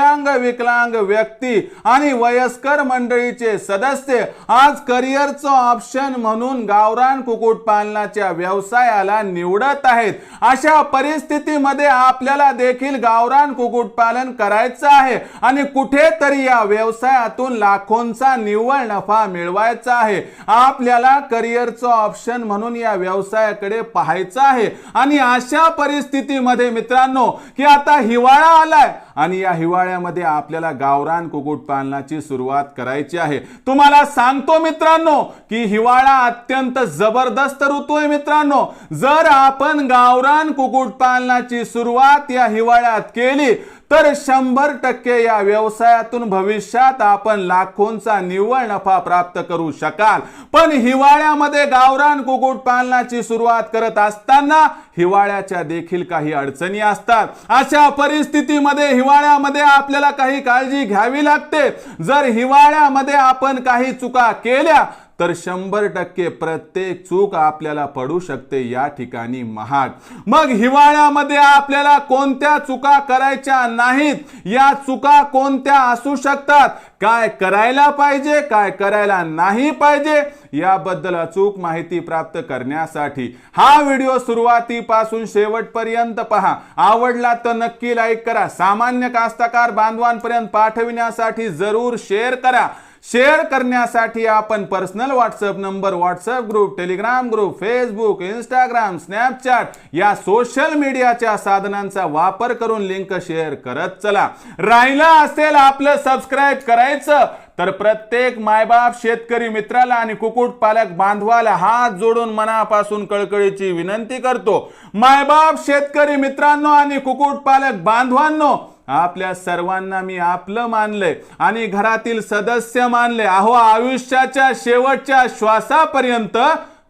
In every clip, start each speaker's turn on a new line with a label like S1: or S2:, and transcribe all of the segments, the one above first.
S1: दिव्यांग विकलांग व्यक्ती आणि वयस्कर मंडळीचे सदस्य आज करिअरचं ऑप्शन म्हणून गावरान कुक्कुटपालनाच्या व्यवसायाला निवडत आहेत. अशा परिस्थितीमध्ये आपल्याला देखील गावरान कुक्कुटपालन करायचं आहे आणि कुठेतरी या व्यवसायातून लाखोंचा निव्वळ नफा मिळवायचा आहे. आपल्याला करिअरचं ऑप्शन म्हणून या व्यवसायाकडे पाहायचं आहे. आणि अशा परिस्थितीमध्ये मित्रांनो की आता हिवाळा आलाय आणि या हिवाळ्या हिवाळ्यामध्ये आपल्याला गावरान कुक्कुटपालनाची सुरुवात करायची आहे. तुम्हाला सांगतो मित्रांनो की हिवाळा अत्यंत जबरदस्त ऋतू आहे मित्रांनो. जर आपण गावरान कुक्कुटपालनाची सुरुवात या हिवाळ्यात केली तर शंभर टक्के या व्यवसायातून भविष्यात आपण लाखोंचा निव्वळ नफा प्राप्त करू शकाल. पण हिवाळ्यामध्ये गावरान कुकुट पालनाची सुरुवात करत असताना हिवाळ्याच्या देखील काही अडचणी असतात. अशा परिस्थितीमध्ये हिवाळ्यामध्ये आपल्याला काही काळजी घ्यावी लागते. जर हिवाळ्यामध्ये आपण काही चुका केल्या तर शंभर टक्के प्रत्येक चूक आपल्याला पडू शकते या ठिकाणी महाग. मग हिवाळ्यामध्ये आपल्याला कोणत्या चुका करायच्या नाहीत? या चुका कोणत्या असू शकतात? काय करायला पाहिजे काय करायला नाही पाहिजे? याबद्दल अचूक माहिती प्राप्त करण्यासाठी हा व्हिडिओ सुरुवातीपासून शेवटपर्यंत पहा. आवडला तर नक्की लाईक करा. सामान्य कास्तकार बांधवांपर्यंत पाठविण्यासाठी जरूर शेअर करा. शेअर करण्यासाठी आपण personal WhatsApp number WhatsApp group Telegram group Facebook Instagram Snapchat या सोशल मीडियाच्या साधनांचा वापर करून लिंक शेअर करत चला. राहिलं असेल आपलं सबस्क्राईब करायचं तर प्रत्येक मायबाप शेतकरी मित्राला आणि कुक्कुट पालक बांधवाला हात जोडून मनापासून कळकळीची विनंती करतो. मायबाप शेतकरी मित्रांनो आणि कुक्कुट पालक बांधवांनो आपल्या सर्वांना मी आपलं मानलंय आणि घरातील सदस्य मानले. अहो आयुष्याच्या शेवटच्या श्वासापर्यंत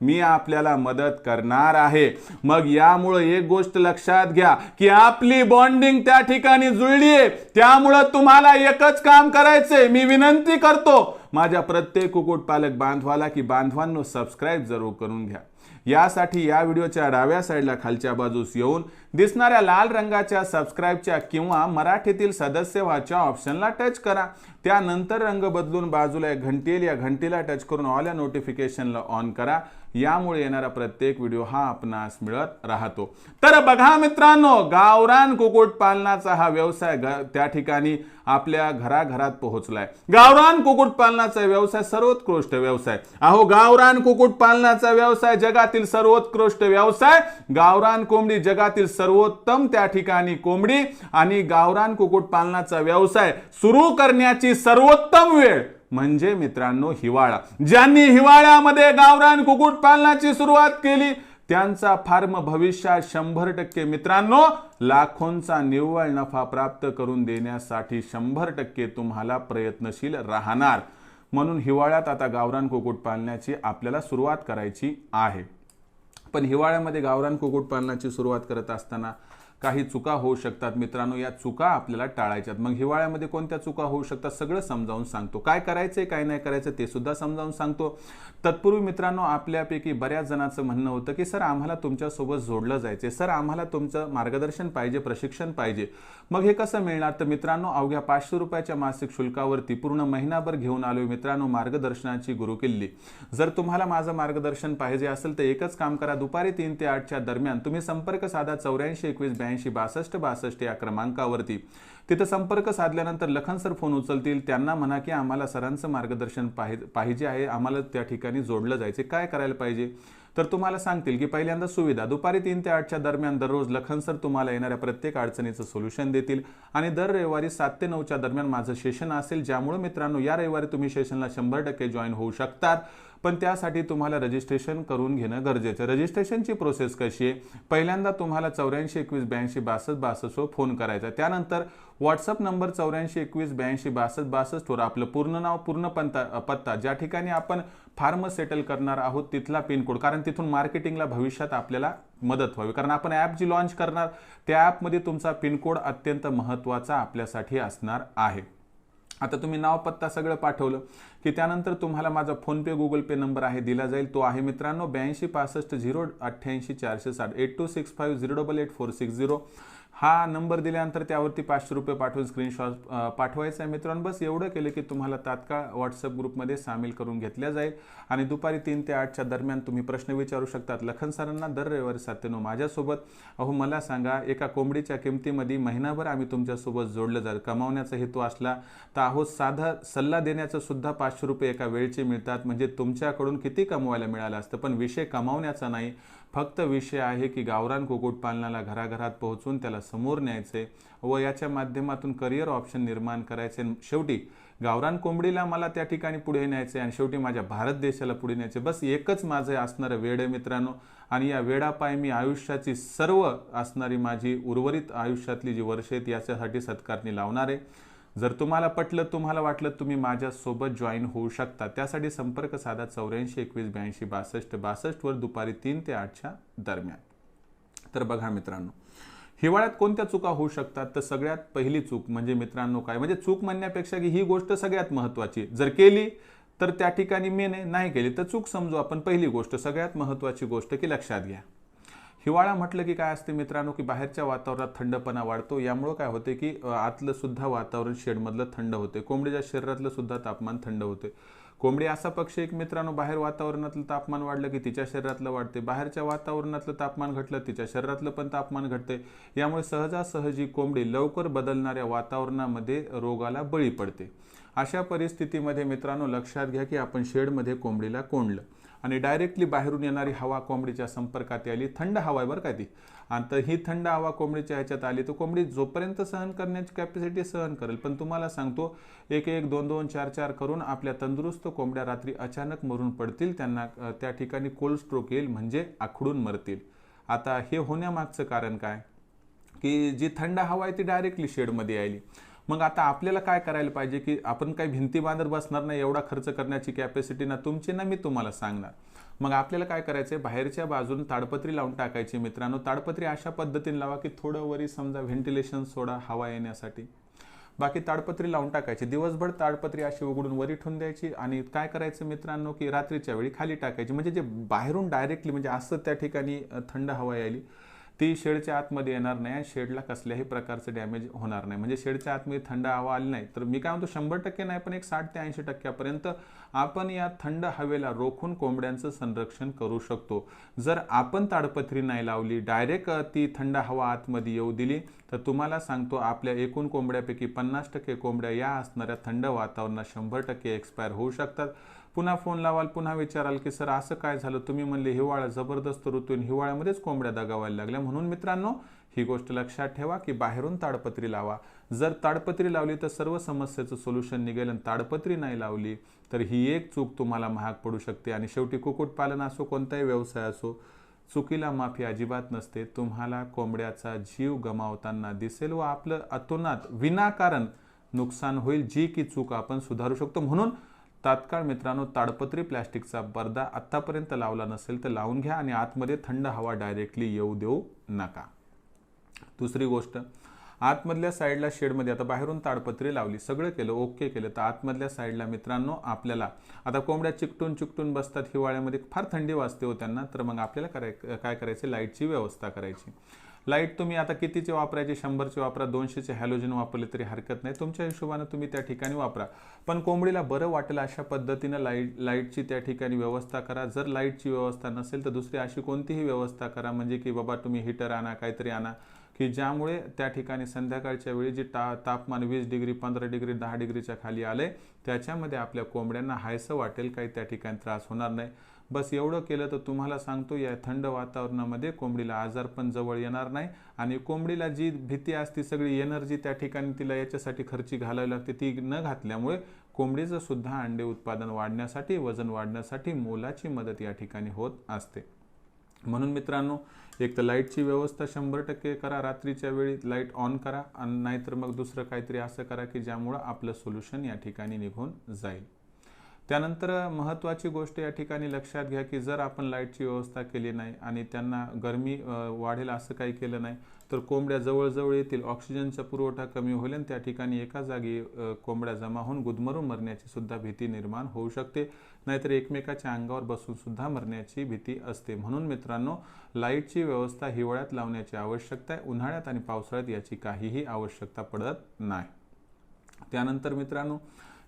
S1: मी आपल्याला मदत करणार आहे. मग यामुळं एक गोष्ट लक्षात घ्या की आपली बॉन्डिंग त्या ठिकाणी जुळली आहे त्यामुळं तुम्हाला एकच काम करायचंय. मी विनंती करतो माझ्या प्रत्येक कुक्कुटपालक बांधवाला की बांधवांनो सबस्क्राईब जरूर करून घ्या. यासाठी या व्हिडिओच्या डाव्या साईडला खालच्या बाजूस येऊन दिसणाऱ्या लाल रंगाच्या सबस्क्राईबच्या किंवा मराठीतील सदस्य व्हाच्या ऑप्शनला टच करा. त्यानंतर रंग बदलून बाजूला एक घंटेल या घंटीला टच करून ऑल या नोटिफिकेशनला ऑन करा. यामुळे येणारा प्रत्येक व्हिडिओ हा आपणास मिळत राहतो. तर बघा मित्रांनो गावरान कुक्कुटपालनाचा हा व्यवसाय ग- त्या ठिकाणी आपल्या घराघरात पोहोचलाय. गावरान कुक्कुट पालनाचा व्यवसाय सर्वोत्कृष्ट व्यवसाय. अहो गावरान कुक्कुट पालनाचा व्यवसाय जगातील सर्वोत्कृष्ट व्यवसाय. गावरान कोंबडी जगातील सर्वोत्तम त्या ठिकाणी कोंबडी आणि गावरान कुक्कुटपालनाचा व्यवसाय सुरू करण्याची सर्वोत्तम वेळ म्हणजे मित्रांनो हिवाळा. ज्यांनी हिवाळ्यामध्ये गावरान कुक्कुट पालनाची सुरुवात केली त्यांचा फार्म भविष्यात शंभर टक्के मित्रांनो लाखोंचा निव्वळ नफा प्राप्त करून देण्यासाठी शंभर टक्के तुम्हाला प्रयत्नशील राहणार. म्हणून हिवाळ्यात आता गावरान कुक्कुट पालण्याची आपल्याला सुरुवात करायची आहे. पण हिवाळ्यामध्ये गावरान कुक्कुट पालनाची सुरुवात करत असताना काही चुका होऊ शकतात. मित्रांनो या चुका आपल्याला टाळायच्यात. मग हिवाळ्यामध्ये कोणत्या चुका होऊ शकतात? सगळं समजावून सांगतो. काय करायचंय काय नाही करायचं ते सुद्धा समजावून सांगतो. तत्पूर्वी मित्रांनो आपल्यापैकी बऱ्याच जणांचं म्हणणं होतं की सर आम्हाला तुमच्यासोबत जोडलं जायचे सर आम्हाला तुमचं मार्गदर्शन पाहिजे प्रशिक्षण पाहिजे. मग हे कसं मिळणार? तर मित्रांनो अवघ्या पाचशे रुपयाच्या मासिक शुल्कावरती पूर्ण महिनाभर घेऊन आलोय मित्रांनो मार्गदर्शनाची गुरुकिल्ली. जर तुम्हाला माझं मार्गदर्शन पाहिजे असेल तर एकच काम करा. दुपारी तीन ते आठच्या दरम्यान तुम्ही संपर्क साधा चौऱ्याऐंशी एकवीस ब्याऐंशी बासष्ट बासष्ट या क्रमांकावरती. तिथं संपर्क साधल्यानंतर लखन सर फोन उचलतील. त्यांना म्हणा की आम्हाला सरांचं मार्गदर्शन पाहि पाहिजे आहे. आम्हाला त्या ठिकाणी जोडलं जायचे काय करायला पाहिजे? तर तुम्हाला सांगतील की पहिल्यांदा सुविधा दुपारी तीन ते आठच्या दरम्यान दररोज लखनसर तुम्हाला येणाऱ्या प्रत्येक अडचणीचं सोल्युशन देतील. आणि दर रविवारी सात ते नऊच्या दरम्यान माझं सेशन असेल ज्यामुळे मित्रांनो या रविवारी तुम्ही सेशनला शंभर टक्के जॉईन होऊ शकतात. पण त्यासाठी तुम्हाला रजिस्ट्रेशन करून घेणं गरजेचं आहे. रजिस्ट्रेशनची प्रोसेस कशी आहे? पहिल्यांदा तुम्हाला चौऱ्याऐंशी एकवीस ब्याऐंशी बासष्ट बासष्टवर फोन हो करायचा त्यानंतर व्हॉट्सअप नंबर चौऱ्याऐंशी एकवीस ब्याऐंशी बासष्ट बासष्टवर आपलं पूर्ण नाव पूर्ण पंता पत्ता ज्या ठिकाणी आपण फार्म सेटल करणार आहोत तिथला पिनकोड कारण तिथून मार्केटिंगला भविष्यात आपल्याला मदत व्हावी. कारण आपण ॲप जी लॉन्च करणार त्या ॲपमध्ये तुमचा पिनकोड अत्यंत महत्त्वाचा आपल्यासाठी असणार आहे. आता तुम्ही नाव पत्ता सगळं पाठवलं की त्यानंतर तुम्हाला माझा फोनपे गुगल पे नंबर आहे दिला जाईल. तो आहे मित्रांनो ब्याऐंशी पासष्ट झिरो अठ्ठ्याऐंशी चारशे साठ. Eight two six five zero double eight four six zero. हा नंबर दिल्यानंतर त्यावरती पाचशे रुपये पाठवून स्क्रीनशॉट पाठवायचा आहे. मित्रांनो बस एवढं केलं की तुम्हाला तात्काळ व्हॉट्सअप ग्रुपमध्ये सामील करून घेतल्या जाईल. आणि दुपारी तीन ते आठच्या दरम्यान तुम्ही प्रश्न विचारू शकतात. लखन सरांना दर रविवारी सात नऊ माझ्यासोबत अहो मला सांगा एका कोंबडीच्या किमतीमध्ये महिनाभर आम्ही तुमच्यासोबत जोडलं जाईल कमावण्याचा हेतू असला तर अहो साधा सल्ला देण्याचं सुद्धा पाचशे रुपये एका वेळचे मिळतात. म्हणजे तुमच्याकडून किती कमवायला मिळालं असतं? पण विषय कमावण्याचा नाही. फक्त विषय आहे की गावरान कुक्कुटपालनाला घराघरात पोहोचून त्याला समोर न्यायचे व याच्या माध्यमातून करिअर ऑप्शन निर्माण करायचे. शेवटी गावरान कोंबडीला मला त्या ठिकाणी पुढे न्यायचे आणि शेवटी माझ्या भारत देशाला पुढे न्यायचे. बस एकच माझं असणारं वेळ आहे मित्रांनो आणि या वेळापाय मी आयुष्याची सर्व असणारी माझी उर्वरित आयुष्यातली जी वर्ष आहेत याच्यासाठी सत्कारणी लावणार. आहे जर तुम्हाला पटलं तुम्हाला वाटलं तुम्ही माझ्यासोबत जॉईन होऊ शकता. त्यासाठी संपर्क साधा चौऱ्याऐंशी एकवीस ब्याऐंशी बासष्ट. बासष्टवर दुपारी तीन ते आठच्या दरम्यान. तर बघा मित्रांनो हिवाळ्यात कोणत्या चुका होऊ शकतात? तर सगळ्यात पहिली चूक म्हणजे मित्रांनो काय? म्हणजे चूक म्हणण्यापेक्षा की ही गोष्ट सगळ्यात महत्त्वाची जर केली तर त्या ठिकाणी मेने नाही केली. तर चूक समजू आपण पहिली गोष्ट सगळ्यात महत्त्वाची गोष्ट की लक्षात घ्या. हिवाळा म्हटलं की काय असते मित्रांनो की बाहेरच्या वातावरणात थंडपणा वाढतो. यामुळं काय होते की आतलं सुद्धा वातावरण शेडमधलं थंड होते. कोंबडीच्या शरीरातलं सुद्धा तापमान थंड होते. कोंबडी असा पक्षी एक मित्रांनो बाहेर वातावरणातलं तापमान वाढलं की तिच्या शरीरातलं वाढते. बाहेरच्या वातावरणातलं तापमान घटलं तिच्या शरीरातलं पण तापमान घटते. यामुळे सहजासहजी कोंबडी लवकर बदलणाऱ्या वातावरणामध्ये रोगाला बळी पडते. अशा परिस्थितीमध्ये मित्रांनो लक्षात घ्या की आपण शेडमध्ये कोंबडीला कोंडलं. आणि डायरेक्टली बाहेरून येणारी हवा कोंबडीच्या संपर्कात आली थंड हवा आहे बरं का ती. आणि तर ही थंड हवा कोंबडीच्या ह्याच्यात आली तर कोंबडी जोपर्यंत सहन करण्याची कॅपॅसिटी सहन करेल. पण तुम्हाला सांगतो एक एक दोन दोन चार चार करून आपल्या तंदुरुस्त कोंबड्या रात्री अचानक मरून पडतील. त्यांना त्या ठिकाणी कोल्ड स्ट्रोक येईल म्हणजे आखडून मरतील. आता हे होण्यामागचं कारण काय? की जी थंड हवा आहे ती डायरेक्टली शेडमध्ये आली मग आता आपल्याला काय करायला पाहिजे की आपण काही भिंती बांधत बसणार नाही एवढा खर्च करण्याची कॅपॅसिटी ना तुमची ना मी तुम्हाला सांगणार. मग आपल्याला काय करायचं आहे बाहेरच्या बाजून ताडपत्री लावून टाकायची मित्रांनो. ताडपत्री अशा पद्धतीने लावा की थोडं वरी समजा व्हेंटिलेशन सोडा हवा येण्यासाठी. बाकी ताडपत्री लावून टाकायची. दिवसभर ताडपत्री अशी उघडून वरी ठेवून द्यायची आणि काय करायचं मित्रांनो की रात्रीच्या वेळी खाली टाकायची. म्हणजे जे बाहेरून डायरेक्टली म्हणजे असं त्या ठिकाणी थंड हवा यायली. ती शेडच्या आतमध्ये येणार नाही आणि शेडला कसल्याही प्रकारचं डॅमेज होणार नाही. म्हणजे शेडच्या आतमध्ये थंड हवा आली नाही तर मी काय म्हणतो शंभर टक्के नाही पण एक साठ ते ऐंशी टक्क्यापर्यंत आपण या थंड हवेला रोखून कोंबड्यांचं संरक्षण करू शकतो. जर आपण ताडपत्री नाही लावली डायरेक्ट ती थंड हवा आतमध्ये येऊ दिली तर तुम्हाला सांगतो आपल्या एकूण कोंबड्यापैकी पन्नास टक्के कोंबड्या या असणाऱ्या थंड वातावरणात शंभर टक्के एक्सपायर होऊ शकतात. पुन्हा फोन लावाल पुन्हा विचाराल की सर असं काय झालं? तुम्ही म्हणले हिवाळा जबरदस्त ऋतू हिवाळ्यामध्येच कोंबड्या दगावायला लागल्या. म्हणून मित्रांनो ही गोष्ट लक्षात ठेवा की बाहेरून ताडपत्री लावा. जर ताडपत्री लावली तर सर्व समस्येचं सोल्युशन निघेल आणि ताडपत्री नाही लावली तर ही एक चूक तुम्हाला महाग पडू शकते. आणि शेवटी कुक्कुटपालन असो कोणताही व्यवसाय असो चुकीला माफी अजिबात नसते. तुम्हाला कोंबड्याचा जीव गमावताना दिसेल व आपलं अतोनात विनाकारण नुकसान होईल जी की चूक आपण सुधारू शकतो. म्हणून तात्काळ मित्रांनो ताडपत्री प्लॅस्टिकचा पडदा आत्तापर्यंत लावला नसेल तर लावून घ्या आणि आतमध्ये थंड हवा डायरेक्टली येऊ देऊ नका. दुसरी गोष्ट आतमधल्या साईडला शेडमध्ये आता बाहेरून ताडपत्री लावली सगळं केलं ओके केलं तर आतमधल्या साईडला मित्रांनो आपल्याला आता कोंबड्या चिकटून चिकटून बसतात हिवाळ्यामध्ये फार थंडी वाजते हो त्यांना तर मग आपल्याला कराय काय करायचं लाईटची व्यवस्था करायची. लाइट तुम्ही आता कितीचे वापरायचे? शंभरचे वापरा दोनशेचे हॅलोजन वापरले तरी हरकत नाही. तुमच्या हिशोबानं तुम्ही त्या ठिकाणी वापरा. पण कोंबडीला बरं वाटेल अशा पद्धतीनं लाइट लाईटची त्या ठिकाणी व्यवस्था करा. जर लाईटची व्यवस्था नसेल तर दुसरी अशी कोणतीही व्यवस्था करा. म्हणजे की बाबा तुम्ही हिटर आणा काहीतरी आणा. की ज्यामुळे त्या ठिकाणी संध्याकाळच्या वेळी जे ता तापमान वीस डिग्री पंधरा डिग्री दहा डिग्रीच्या खाली आले त्याच्यामध्ये आपल्या कोंबड्यांना हायसं वाटेल काही त्या ठिकाणी त्रास होणार नाही. बस एवढं केलं तर तुम्हाला सांगतो या थंड वातावरणामध्ये कोंबडीला आजार पण जवळ येणार नाही आणि कोंबडीला जी भीती असते सगळी एनर्जी त्या ठिकाणी तिला याच्यासाठी खर्ची घालावी लागते. ती न घातल्यामुळे कोंबडीचं सुद्धा अंडे उत्पादन वाढण्यासाठी वजन वाढण्यासाठी मोलाची मदत या ठिकाणी होत असते. म्हणून मित्रांनो एक तर लाईटची व्यवस्था शंभर टक्के करा रात्रीच्या वेळी लाइट ऑन करा आणि नाहीतर मग दुसरं काहीतरी असं करा की ज्यामुळं आपलं सोल्युशन या ठिकाणी निघून जाईल. त्यानंतर महत्त्वाची गोष्ट या ठिकाणी लक्षात घ्या की जर आपण लाईटची व्यवस्था केली नाही आणि त्यांना गरमी वाढेल असं काही केलं नाही तर कोंबड्या जवळजवळ येतील ऑक्सिजनचा पुरवठा कमी होईल आणि त्या ठिकाणी एका जागी कोंबड्या जमा होऊन गुदमरून मरण्याची सुद्धा भीती निर्माण होऊ शकते. नाहीतर एकमेकाच्या अंगावर बसून सुद्धा मरण्याची भीती असते. म्हणून मित्रांनो लाईटची व्यवस्था हिवाळ्यात लावण्याची आवश्यकता आहे. उन्हाळ्यात आणि पावसाळ्यात याची काहीही आवश्यकता पडत नाही. त्यानंतर मित्रांनो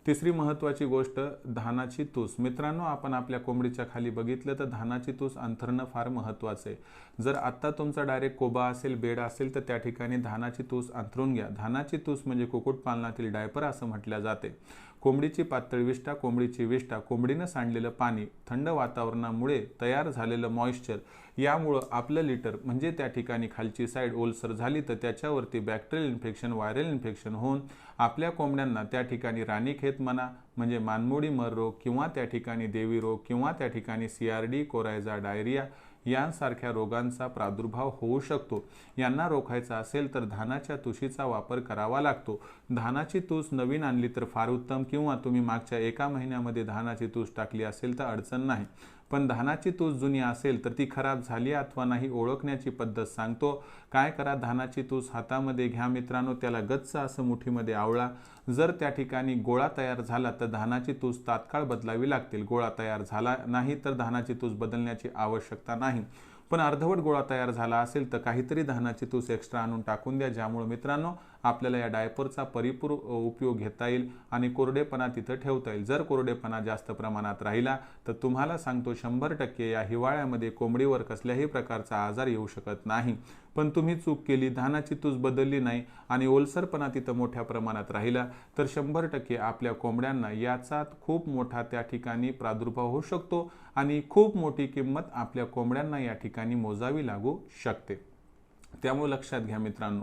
S1: तिसरी महत्त्वाची गोष्ट धानाची तूस. मित्रांनो आपण आपल्या कोंबडीच्या खाली बघितलं तर धानाची तूस अंथरणं फार महत्त्वाचं आहे. जर आत्ता तुमचा डायरेक्ट कोबा असेल बेड असेल तर त्या ठिकाणी धानाची तूस अंथरून घ्या. धानाची तूस म्हणजे कुक्कुटपालनातील डायपर असं म्हटलं जाते. कोंबडीची पातळ विष्ठा कोंबडीची विष्ठा कोंबडीनं सांडलेलं पाणी थंड वातावरणामुळे तयार झालेलं मॉइश्चर यामुळं आपलं लिटर म्हणजे त्या ठिकाणी खालची साईड ओलसर झाली तर त्याच्यावरती बॅक्टेरियल इन्फेक्शन व्हायरल इन्फेक्शन होऊन आपल्या कोंबड्यांना त्या ठिकाणी राणीखेत म्हणा म्हणजे मानमोडी मर रोग किंवा त्या ठिकाणी देवी रोग किंवा त्या ठिकाणी C R D coryza diarrhoea यांसारख्या रोगांचा प्रादुर्भाव होऊ शकतो. यांना रोखायचा असेल तर धानाच्या तुशीचा वापर करावा लागतो. धानाची तूस नवीन आणली तर फार उत्तम किंवा तुम्ही मागच्या एका महिन्यामध्ये धानाची तूस टाकली असेल तर अडचण नाही. पण धानाची तूस जुनी असेल तर ती खराब झाली अथवा नाही ओळखण्याची पद्धत सांगतो. काय करा धानाची तूस हातामध्ये घ्या मित्रांनो त्याला गच्च असं मुठीमध्ये आवळा. जर त्या ठिकाणी गोळा तयार झाला तर धानाची तूस तात्काळ बदलावी लागतील. गोळा तयार झाला नाही तर धानाची तूस बदलण्याची आवश्यकता नाही. पण अर्धवट गोळा तयार झाला असेल तर काहीतरी धानाची तूस एक्स्ट्रा आणून टाकून द्या ज्यामुळे मित्रांनो आपल्याला या डायपरचा परिपूर उपयोग घेता येईल आणि कोरडेपणा तिथं ठेवता येईल. जर कोरडेपणा जास्त प्रमाणात राहिला तर तुम्हाला सांगतो शंभर टक्के या हिवाळ्यामध्ये कोंबडीवर कसल्याही प्रकारचा आजार येऊ शकत नाही. पण तुम्ही चूक केली धानाची तूस बदलली नाही आणि ओलसरपणा तिथं मोठ्या प्रमाणात राहिला तर शंभर टक्के आपल्या कोंबड्यांना याचा खूप मोठा त्या ठिकाणी प्रादुर्भाव होऊ शकतो. आणि खूप मोठी किंमत आपल्या कोंबड्यांना या ठिकाणी मोजावी लागू शकते. त्यामुळे लक्षात घ्या मित्रांनो.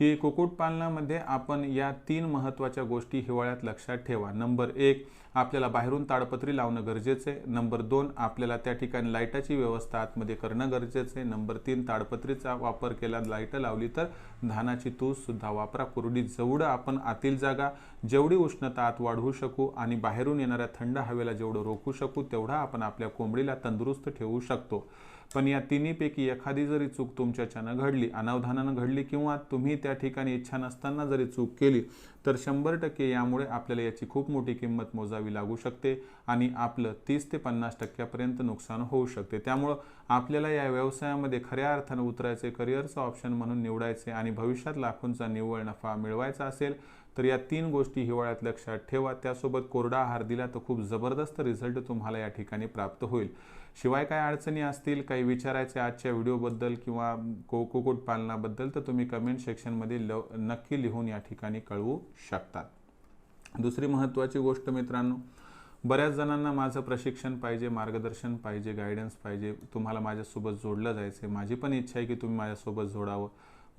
S1: की कुक्कुटपालनामध्ये आपण या तीन महत्त्वाच्या गोष्टी हिवाळ्यात लक्षात ठेवा. नंबर एक आपल्याला बाहेरून ताडपत्री लावणं गरजेचं आहे. नंबर दोन आपल्याला त्या ठिकाणी लाईटाची व्यवस्था आतमध्ये करणं गरजेचं आहे. नंबर तीन ताडपत्रीचा वापर केला लाइट लावली तर धानाची तूससुद्धा वापरा. कुरडी जेवढं आपण आतील जागा जेवढी उष्णता आत वाढवू शकू आणि बाहेरून येणाऱ्या थंड हवेला जेवढं रोखू शकू तेवढा आपण आपल्या कोंबडीला तंदुरुस्त ठेवू शकतो. पण या तिन्हीपैकी एखादी जरी चूक तुमच्याच्यानं घडली अनावधानानं घडली किंवा तुम्ही त्या ठिकाणी इच्छा नसताना जरी चूक केली तर शंभर टक्के यामुळे आपल्याला याची खूप मोठी किंमत मोजावी लागू शकते आणि आपलं तीस ते पन्नास टक्क्यापर्यंत नुकसान होऊ शकते. त्यामुळं आपल्याला या व्यवसायामध्ये खऱ्या अर्थानं उतरायचे करिअरचं ऑप्शन म्हणून निवडायचे आणि भविष्यात लाखोंचा निव्वळ नफा मिळवायचा असेल तर या तीन गोष्टी हिवाळ्यात लक्षात ठेवा. त्यासोबत कोरडा आहार दिला तर खूप जबरदस्त रिझल्ट तुम्हाला या ठिकाणी प्राप्त होईल. शिवाय काय अडचणी असतील काही विचारायचे आजच्या व्हिडिओबद्दल किंवा को कुक्कुटपालनाबद्दल तर तुम्ही कमेंट सेक्शनमध्ये ल नक्की लिहून या ठिकाणी कळवू शकतात. दुसरी महत्त्वाची गोष्ट मित्रांनो बऱ्याच जणांना माझं प्रशिक्षण पाहिजे मार्गदर्शन पाहिजे गायडन्स पाहिजे. तुम्हाला माझ्यासोबत जोडलं जायचं आहे माझी पण इच्छा आहे की तुम्ही माझ्यासोबत जोडावं.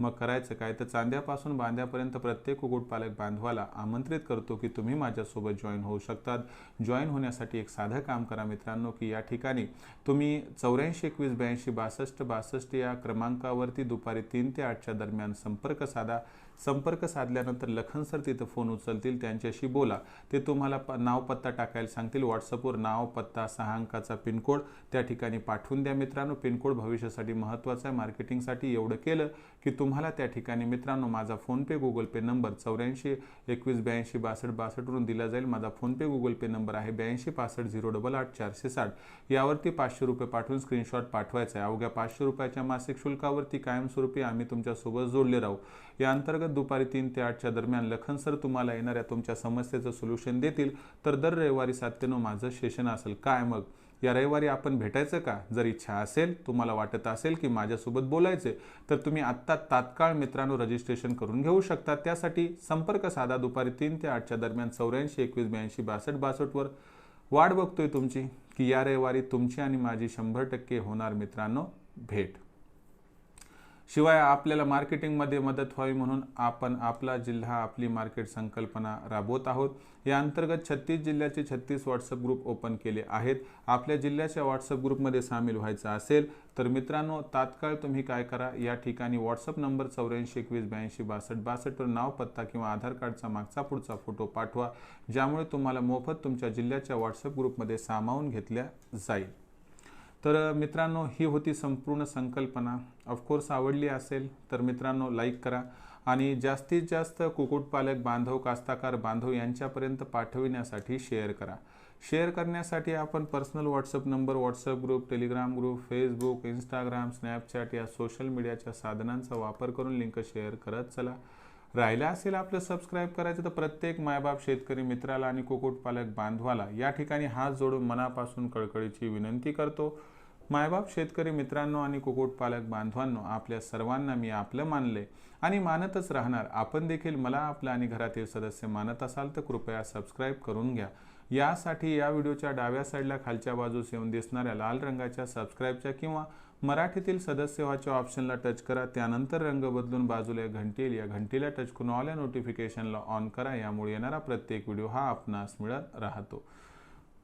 S1: मग करायचं काय? तर चांद्यापासून बांध्यापर्यंत प्रत्येक कुक्कुटपालक बांधवाला आमंत्रित करतो की तुम्ही माझ्यासोबत जॉईन होऊ शकतात. जॉईन होण्यासाठी एक साधं काम करा मित्रांनो की या ठिकाणी तुम्ही चौऱ्याऐंशी एकवीस ब्याऐंशी बासष्ट बासष्ट या क्रमांकावरती दुपारी तीन ते आठच्या दरम्यान संपर्क साधा. संपर्क साधल्यानंतर लखन सर तिथं फोन उचलतील त्यांच्याशी बोला. ते तुम्हाला प नाव पत्ता टाकायला सांगतील. व्हॉट्सअपवर नाव पत्ता सहा अंकाचा पिनकोड त्या ठिकाणी पाठवून द्या मित्रांनो. पिनकोड भविष्यासाठी महत्त्वाचा आहे. मार्केटिंगसाठी एवढं केलं की तुम्हाला त्या ठिकाणी मित्रांनो माझा फोनपे गुगल पे नंबर चौऱ्याऐंशी एकवीस ब्याऐंशी बासष्ट बासष्टवरून दिला जाईल. माझा फोनपे गुगल पे नंबर आहे ब्याऐंशी पासष्ट झिरो डबल आठ चारशे साठ. यावरती पाचशे रुपये पाठवून स्क्रीनशॉट पाठवायचा आहे. अवघ्या पाचशे रुपयाच्या मासिक शुल्कावरती कायमस्वरूपी आम्ही तुमच्यासोबत जोडले राहू. या अंतर्गत दुपारी तीन ते आठच्या दरम्यान लखन सर तुम्हाला येणाऱ्या तुमच्या समस्येचं सोल्युशन देतील तर दर रविवारी सात ते नऊ माझं सेशन असेल. काय मग? या रविवारी आपण भेटायचं का? जर इच्छा असेल तुम्हाला वाटत असेल की माझ्यासोबत बोलायचे तर तुम्ही आत्ता तात्काळ मित्रांनो रजिस्ट्रेशन करून घेऊ शकता. त्यासाठी संपर्क साधा दुपारी तीन ते आठच्या दरम्यान चौऱ्याऐंशी एकवीस ब्याऐंशी बासष्ट बासष्टवर. वाट बघतोय तुमची की या रविवारी तुमची आणि माझी शंभर टक्के होणार मित्रांनो भेट. शिवाय आपल्याला मार्केटिंगमध्ये मदत व्हावी म्हणून आपण आपला जिल्हा आपली मार्केट संकल्पना राबवत आहोत. या अंतर्गत छत्तीस जिल्ह्याचे छत्तीस व्हॉट्सअप ग्रुप ओपन केले आहेत. आपल्या जिल्ह्याच्या व्हॉट्सअप ग्रुपमध्ये सामील व्हायचं असेल तर मित्रांनो तात्काळ तुम्ही काय करा? या ठिकाणी व्हॉट्सअप नंबर चौऱ्याऐंशी एकवीस ब्याऐंशी बासष्ट बासष्टवर नाव पत्ता किंवा आधार कार्डचा मागचा पुढचा फोटो पाठवा. ज्यामुळे तुम्हाला मोफत तुमच्या जिल्ह्याच्या व्हॉट्सअप ग्रुपमध्ये सामावून घेतल्या जाईल. तर मित्रांनो ही होती संपूर्ण संकल्पना. ऑफकोर्स आवडली असेल तर मित्रांनो लाईक करा. आणि जास्तीत जास्त कुक्कुटपालक बांधव कास्ताकार बांधव यांच्यापर्यंत पाठविण्यासाठी शेअर करा. शेअर करण्यासाठी आपण personal WhatsApp number WhatsApp group Telegram group Facebook Instagram Snapchat या सोशल मीडियाच्या साधनांचा वापर करून लिंक शेअर करत चला. राहिलं असेल आपलं सबस्क्राईब करायचं तर प्रत्येक मायबाप शेतकरी मित्राला आणि कुक्कुटपालक बांधवाला या ठिकाणी हात जोडून मनापासून कळकळीची विनंती करतो. मायबाप शेतकरी मित्रांनो आणि कुक्कुटपालक बांधवांनो आपल्या सर्वांना मी आपलं मानले आणि मानतच राहणार. आपण देखील मला आपलं आणि घरातील सदस्य मानत असाल तर कृपया सबस्क्राईब करून घ्या. यासाठी या व्हिडिओच्या डाव्या साईडला खालच्या बाजूस येऊन दिसणाऱ्या लाल रंगाच्या सबस्क्राईबच्या किंवा मराठीतील सदस्य व्हाच्या ऑप्शनला टच करा. त्यानंतर रंग बदलून बाजूला घंटेल या घंटीला टच करून ऑल या नोटिफिकेशनला ऑन करा. यामुळे येणारा प्रत्येक व्हिडिओ हा आपणास मिळत राहतो.